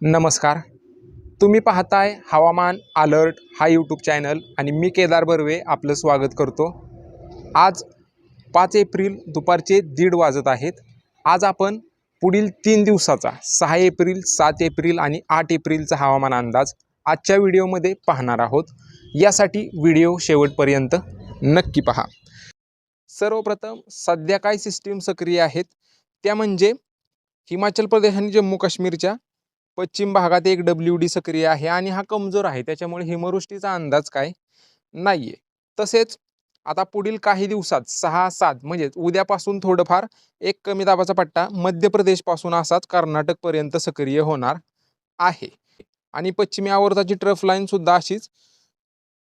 नमस्कार. तुम्ही पाहताय हवामान अलर्ट हा यूट्यूब चॅनल आणि मी केदार बर्वे आपलं स्वागत करतो. आज पाच एप्रिल दुपारचे दीड वाजत आहेत. आज आपण पुढील तीन दिवसाचा सहा एप्रिल सात एप्रिल आणि आठ एप्रिलचा हवामान अंदाज आजच्या व्हिडिओमध्ये पाहणार आहोत. यासाठी व्हिडिओ शेवटपर्यंत नक्की पहा. सर्वप्रथम सध्या काय सिस्टीम सक्रिय आहेत? त्या म्हणजे हिमाचल प्रदेश आणि जम्मू काश्मीरच्या पश्चिम भागात एक डब्ल्यू डी सक्रिय आहे आणि हा कमजोर आहे. त्याच्यामुळे हिमवृष्टीचा अंदाज काय? नाही आहे तसेच आता पुढील काही दिवसात सहा सात म्हणजेच उद्यापासून थोडंफार एक कमी दाबाचा पट्टा मध्य प्रदेशपासून असाच कर्नाटकपर्यंत सक्रिय होणार आहे. आणि पश्चिमी आवर्ताची ट्रफ लाईनसुद्धा अशीच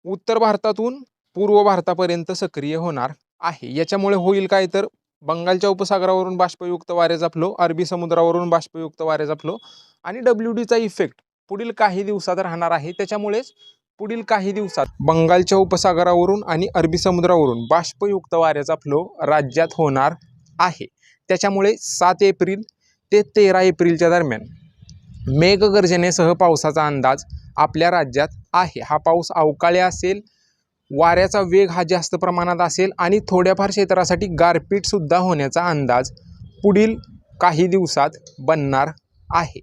उत्तर भारतातून पूर्व भारतापर्यंत सक्रिय होणार आहे. याच्यामुळे होईल काय तर बंगालच्या उपसागरावरून बाष्पयुक्त वाऱ्याचा फ्लो अरबी समुद्रावरून बाष्पयुक्त वाऱ्याचा फ्लो आणि डब्ल्यू डीचा इफेक्ट पुढील काही दिवसात राहणार आहे. त्याच्यामुळेच पुढील काही दिवसात बंगालच्या उपसागरावरून आणि अरबी समुद्रावरून बाष्पयुक्त वाऱ्याचा फ्लो राज्यात होणार आहे. त्याच्यामुळे सात एप्रिल ते तेरा एप्रिलच्या दरम्यान मेघगर्जनेसह पावसाचा अंदाज आपल्या राज्यात आहे. हा पाऊस अवकाळी असेल वाऱ्याचा वेग हा जास्त प्रमाणात असेल आणि थोड्याफार क्षेत्रासाठी गारपीटसुद्धा होण्याचा अंदाज पुढील काही दिवसात बनणार आहे.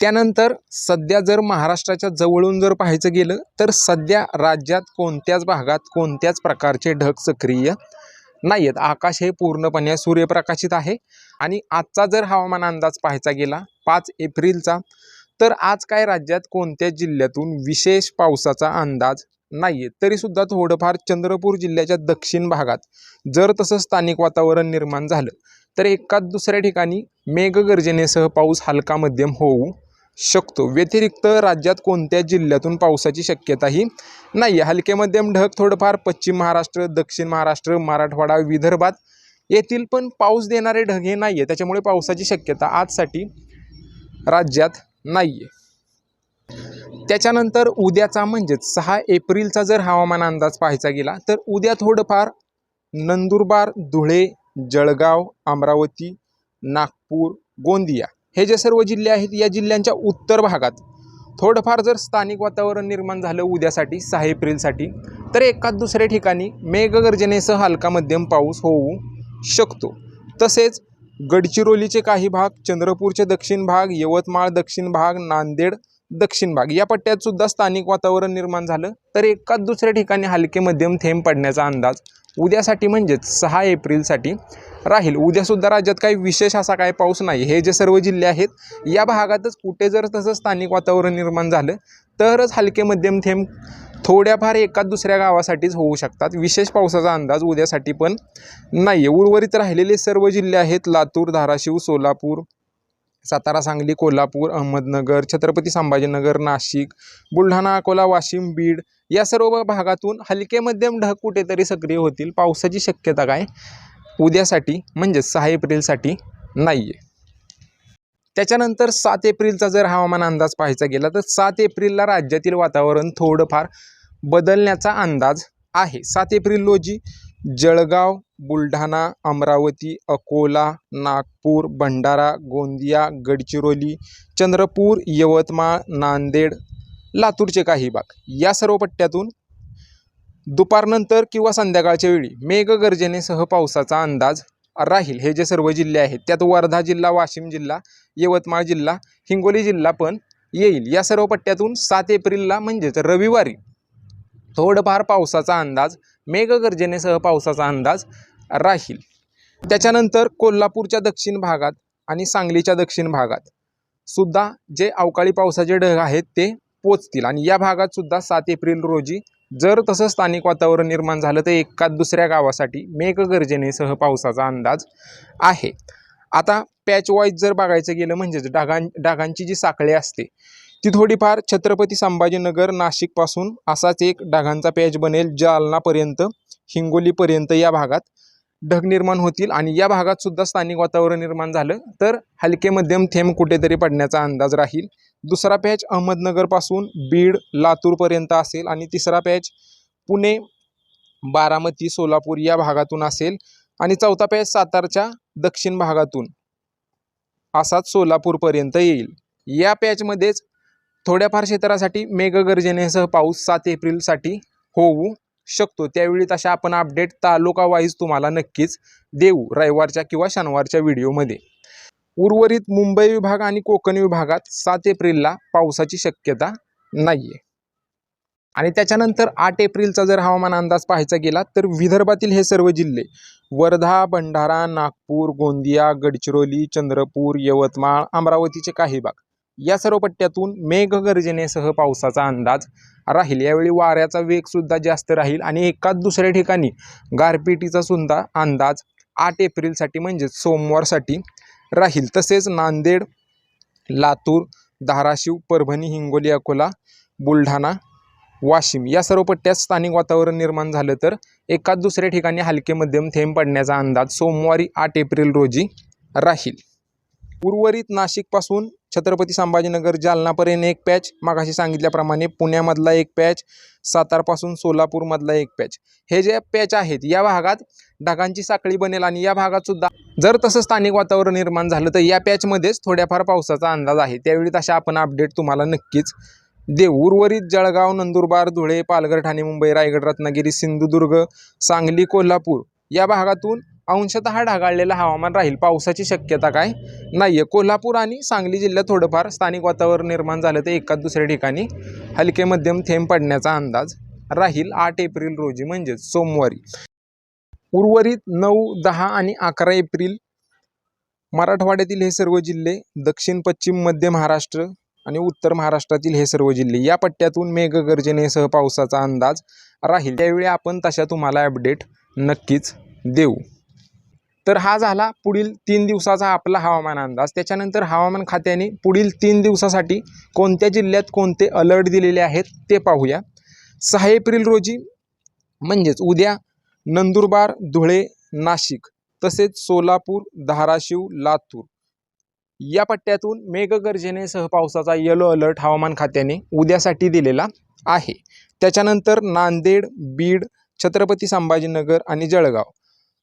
त्यानंतर सध्या जर महाराष्ट्राच्या जवळून जर पाहायचं गेलं तर सध्या राज्यात कोणत्याच भागात कोणत्याच प्रकारचे ढग सक्रिय नाही आहेत आकाश हे पूर्णपणे सूर्यप्रकाशित आहे आणि आजचा जर हवामान अंदाज पाहायचा गेला पाच एप्रिलचा तर आज काय राज्यात कोणत्याच जिल्ह्यातून विशेष पावसाचा अंदाज नाही आहे तरीसुद्धा थोडंफार चंद्रपूर जिल्ह्याच्या दक्षिण भागात जर तसं स्थानिक वातावरण निर्माण झालं तर एकाच दुसऱ्या ठिकाणी मेघगर्जनेसह पाऊस हलका मध्यम होऊ शकतो. व्यतिरिक्त राज्यात कोणत्या जिल्ह्यातून पावसाची शक्यताही नाही आहे हलके मध्यम ढग थोडंफार पश्चिम महाराष्ट्र दक्षिण महाराष्ट्र मराठवाडा विदर्भात येथील पण पाऊस देणारे ढग हे नाही आहे त्याच्यामुळे पावसाची शक्यता आजसाठी राज्यात नाही आहे त्याच्यानंतर उद्याचा म्हणजेच सहा एप्रिलचा जर हवामान अंदाज पाहायचा गेला तर उद्या थोडंफार नंदुरबार धुळे जळगाव अमरावती नागपूर गोंदिया हे जे सर्व जिल्हे आहेत या जिल्ह्यांच्या उत्तर भागात थोडंफार जर स्थानिक वातावरण निर्माण झालं उद्यासाठी सहा एप्रिलसाठी तर एकाच दुसऱ्या ठिकाणी मेघगर्जनेसह हलका मध्यम पाऊस होऊ शकतो. तसेच गडचिरोलीचे काही भाग चंद्रपूरचे दक्षिण भाग यवतमाळ दक्षिण भाग नांदेड दक्षिण भाग. या पट्ट्यात सुद्धा स्थानिक वातावरण निर्माण झालं तर एकाच दुसऱ्या ठिकाणी हलके मध्यम थेंब पडण्याचा अंदाज उद्यासाठी म्हणजेच सहा एप्रिलसाठी राहील. उद्यासुद्धा राज्यात काही विशेष असा काही पाऊस नाही. हे जे सर्व जिल्हे आहेत या भागातच कुठे जर तसं स्थानिक वातावरण निर्माण झालं तरच हलके मध्यम थेंब थोड्याफार एकाच दुसऱ्या गावासाठीच होऊ शकतात. विशेष पावसाचा अंदाज उद्यासाठी पण नाही आहे उर्वरित राहिलेले सर्व जिल्हे आहेत लातूर धाराशिव सोलापूर सातारा सांगली कोल्हापूर अहमदनगर छत्रपती संभाजीनगर नाशिक बुलढाणा अकोला वाशिम बीड या सर्व भागातून हलके मध्यम ढग कुठेतरी सक्रिय होतील. पावसाची शक्यता काय? उद्यासाठी म्हणजेच सहा एप्रिलसाठी नाही आहे त्याच्यानंतर सात एप्रिलचा जर हवामान अंदाज पाहायचा गेला तर सात एप्रिलला राज्यातील वातावरण थोडंफार बदलण्याचा अंदाज आहे. सात एप्रिल रोजी जळगाव बुलढाणा अमरावती अकोला नागपूर भंडारा गोंदिया गडचिरोली चंद्रपूर यवतमाळ नांदेड लातूरचे काही भाग. या सर्व पट्ट्यातून दुपारनंतर किंवा संध्याकाळच्या वेळी मेघगर्जनेसह पावसाचा अंदाज राहील. हे जे सर्व जिल्हे आहेत त्यात वर्धा जिल्हा वाशिम जिल्हा यवतमाळ जिल्हा हिंगोली जिल्हा पण येईल. या सर्व पट्ट्यातून सात एप्रिलला म्हणजेच रविवारी थोडंफार पावसाचा अंदाज मेघगर्जनेसह पावसाचा अंदाज राहील. त्याच्यानंतर कोल्हापूरच्या दक्षिण भागात आणि सांगलीच्या दक्षिण भागात सुद्धा जे अवकाळी पावसाचे ढग आहेत ते पोचतील. आणि या भागात सुद्धा सात एप्रिल रोजी जर तसं स्थानिक वातावरण निर्माण झालं तर एका दुसऱ्या गावासाठी मेघगर्जनेसह पावसाचा अंदाज आहे. आता पॅच वाईज जर बघायचं गेलं म्हणजेच डागां डागांची जी साखळी असते ती थोडीफार छत्रपती संभाजीनगर नाशिकपासून असाच एक ढगांचा पॅच बनेल जालनापर्यंत हिंगोलीपर्यंत या भागात ढग निर्माण होतील आणि या भागात सुद्धा स्थानिक वातावरण निर्माण झालं तर हलके मध्यम थेंब कुठेतरी पडण्याचा अंदाज राहील. दुसरा पॅच अहमदनगरपासून बीड लातूरपर्यंत असेल आणि तिसरा पॅच पुणे बारामती सोलापूर या भागातून असेल आणि चौथा पॅच सातारच्या दक्षिण भागातून असाच सोलापूरपर्यंत येईल. या पॅचमध्येच थोड्याफार क्षेत्रासाठी मेघगर्जनेसह पाऊस सात एप्रिलसाठी होऊ शकतो. त्यावेळी तशा आपण अपडेट तालुकावाईज तुम्हाला नक्कीच देऊ रविवारच्या किंवा शनिवारच्या व्हिडिओमध्ये. उर्वरित मुंबई विभाग आणि कोकण विभागात सात एप्रिलला पावसाची शक्यता नाही आहे आणि त्याच्यानंतर आठ एप्रिलचा जर हवामान अंदाज पाहायचा गेला तर विदर्भातील हे सर्व जिल्हे वर्धा भंडारा नागपूर गोंदिया गडचिरोली चंद्रपूर यवतमाळ अमरावतीचे काही भाग या सर्व पट्ट्यातून मेघगर्जनेसह पावसाचा अंदाज राहील. यावेळी वाऱ्याचा वेगसुद्धा जास्त राहील आणि एकाच दुसऱ्या ठिकाणी गारपिटीचा सुद्धा अंदाज आठ एप्रिलसाठी म्हणजेच सोमवारसाठी राहील. तसेच नांदेड लातूर धाराशिव परभणी हिंगोली अकोला बुलढाणा वाशिम या सर्व पट्ट्यात स्थानिक वातावरण निर्माण झालं तर एकाच दुसऱ्या ठिकाणी हलके मध्यम थेंब पडण्याचा अंदाज सोमवारी आठ एप्रिल रोजी राहील. उर्वरित नाशिकपासून छत्रपती संभाजीनगर जालनापर्यंत एक पॅच. मागाशी सांगितल्याप्रमाणे पुण्यामधला एक पॅच सातारपासून सोलापूरमधला एक पॅच. हे जे पॅच आहेत या भागात ढगांची साखळी बनेल आणि या भागात सुद्धा जर तसं स्थानिक वातावरण निर्माण झालं तर या पॅचमध्येच थोड्याफार पावसाचा अंदाज आहे. त्यावेळी तशा आपण अपडेट तुम्हाला नक्कीच देऊ. उर्वरित जळगाव नंदुरबार धुळे पालघर ठाणे मुंबई रायगड रत्नागिरी सिंधुदुर्ग सांगली कोल्हापूर या भागातून अंशतः ढगाळलेलं हवामान राहील. पावसाची शक्यता काय? नाही आहे कोल्हापूर आणि सांगली जिल्ह्यात थोडंफार स्थानिक वातावरण निर्माण झालं तर एकाच दुसऱ्या ठिकाणी हलके मध्यम थेंब पडण्याचा अंदाज राहील. आठ एप्रिल रोजी म्हणजेच सोमवारी. उर्वरित नऊ दहा आणि अकरा एप्रिल मराठवाड्यातील हे सर्व जिल्हे दक्षिण पश्चिम मध्य महाराष्ट्र आणि उत्तर महाराष्ट्रातील हे सर्व जिल्हे या पट्ट्यातून मेघगर्जनेसह पावसाचा अंदाज राहील. त्यावेळी आपण तशा तुम्हाला अपडेट नक्कीच देऊ. तर हा झाला पुढील तीन दिवसाचा आपला हवामान अंदाज. त्याच्यानंतर हवामान खात्याने पुढील तीन दिवसासाठी कोणत्या जिल्ह्यात कोणते अलर्ट दिलेले आहेत ते पाहूया. सहा एप्रिल रोजी म्हणजेच उद्या नंदुरबार धुळे नाशिक तसेच सोलापूर धाराशिव लातूर या पट्ट्यातून मेघगर्जनेसह पावसाचा येलो अलर्ट हवामान खात्याने उद्यासाठी दिलेला आहे. त्याच्यानंतर नांदेड बीड छत्रपती संभाजीनगर आणि जळगाव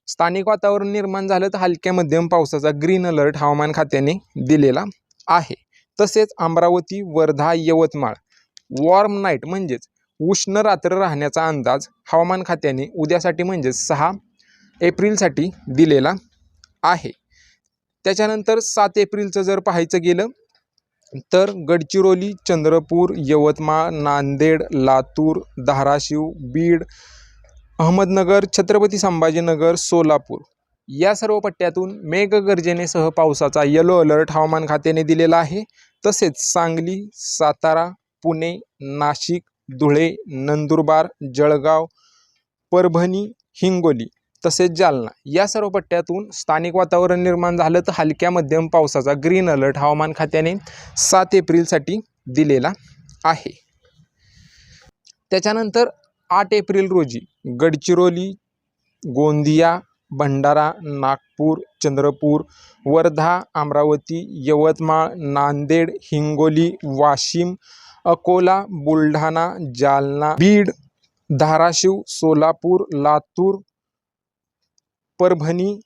स्थानिक वातावरण निर्माण झालं तर हलक्या मध्यम पावसाचा ग्रीन अलर्ट हवामान खात्याने दिलेला आहे. तसेच अमरावती वर्धा यवतमाळ वॉर्म नाईट म्हणजेच उष्ण रात्र राहण्याचा अंदाज हवामान खात्याने उद्यासाठी म्हणजेच सहा एप्रिलसाठी दिलेला आहे. त्याच्यानंतर सात एप्रिलचं जर पाहायचं गेलं तर गडचिरोली चंद्रपूर यवतमाळ नांदेड लातूर धाराशिव बीड अहमदनगर छत्रपती संभाजीनगर सोलापूर. या सर्व पट्ट्यातून मेघगर्जनेसह पावसाचा येलो अलर्ट हवामान खात्याने दिलेला आहे. तसेच सांगली सातारा पुणे नाशिक धुळे नंदुरबार जळगाव परभणी हिंगोली तसेच जालना या सर्व पट्ट्यातून स्थानिक वातावरण निर्माण झालं तर हलक्या मध्यम पावसाचा ग्रीन अलर्ट हवामान खात्याने सात एप्रिलसाठी दिलेला आहे. त्याच्यानंतर आठ एप्रिल रोजी गडचिरोली गोंदिया भंडारा नागपूर चंद्रपूर वर्धा अमरावती यवतमाळ नांदेड हिंगोली वाशिम अकोला बुलढाणा जालना बीड धाराशिव सोलापूर लातूर परभणी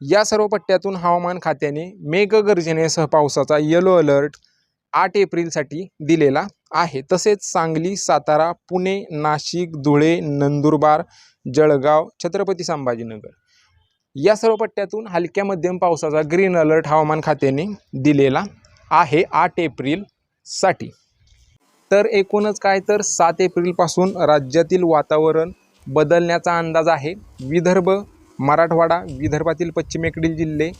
या सर्व पट्ट्यातून हवामान खात्याने मेघगर्जनेसह पावसाचा येलो अलर्ट आठ एप्रिलसाठी दिलेला आहे. तसेच सांगली सातारा पुणे नाशिक धुळे नंदुरबार जळगाव छत्रपती संभाजीनगर. या सर्व पट्ट्यातून हलक्या मध्यम पावसाचा ग्रीन अलर्ट हवामान खात्याने दिलेला आहे आठ एप्रिलसाठी तर एकूणच काय तर सात एप्रिलपासून राज्यातील वातावरण बदलण्याचा अंदाज आहे. विदर्भ मराठवाडा विदर्भातील पश्चिमेकडील जिल्हे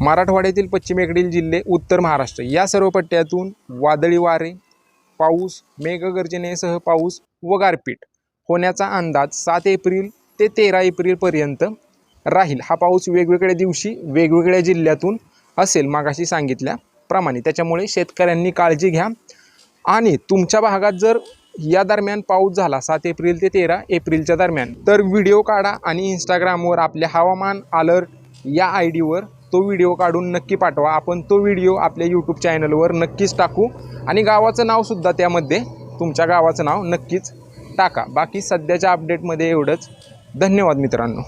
मराठवाड्यातील पश्चिमेकडील जिल्हे उत्तर महाराष्ट्र या सर्व पट्ट्यातून वादळी वारे पाऊस मेघगर्जनेसह पाऊस व गारपीट. होण्याचा अंदाज सात एप्रिल ते तेरा एप्रिलपर्यंत राहील. हा पाऊस वेगवेगळ्या दिवशी वेगवेगळ्या जिल्ह्यातून असेल मागाशी सांगितल्याप्रमाणे. त्याच्यामुळे शेतकऱ्यांनी काळजी घ्या. आणि तुमच्या भागात जर या दरम्यान पाऊस झाला सात एप्रिल ते तेरा एप्रिलच्या दरम्यान तर व्हिडिओ काढा आणि इंस्टाग्रामवर आपल्या हवामान अलर्ट या आय डीवर तो व्हिडिओ काढून नक्की पाठवा. आपण तो व्हिडिओ आपल्या यूट्यूब चॅनलवर नक्कीच टाकू. आणि गावाचं नावसुद्धा त्यामध्ये तुमच्या गावाचं नाव नक्कीच टाका. बाकी सध्याच्या अपडेटमध्ये एवढंच. धन्यवाद मित्रांनो.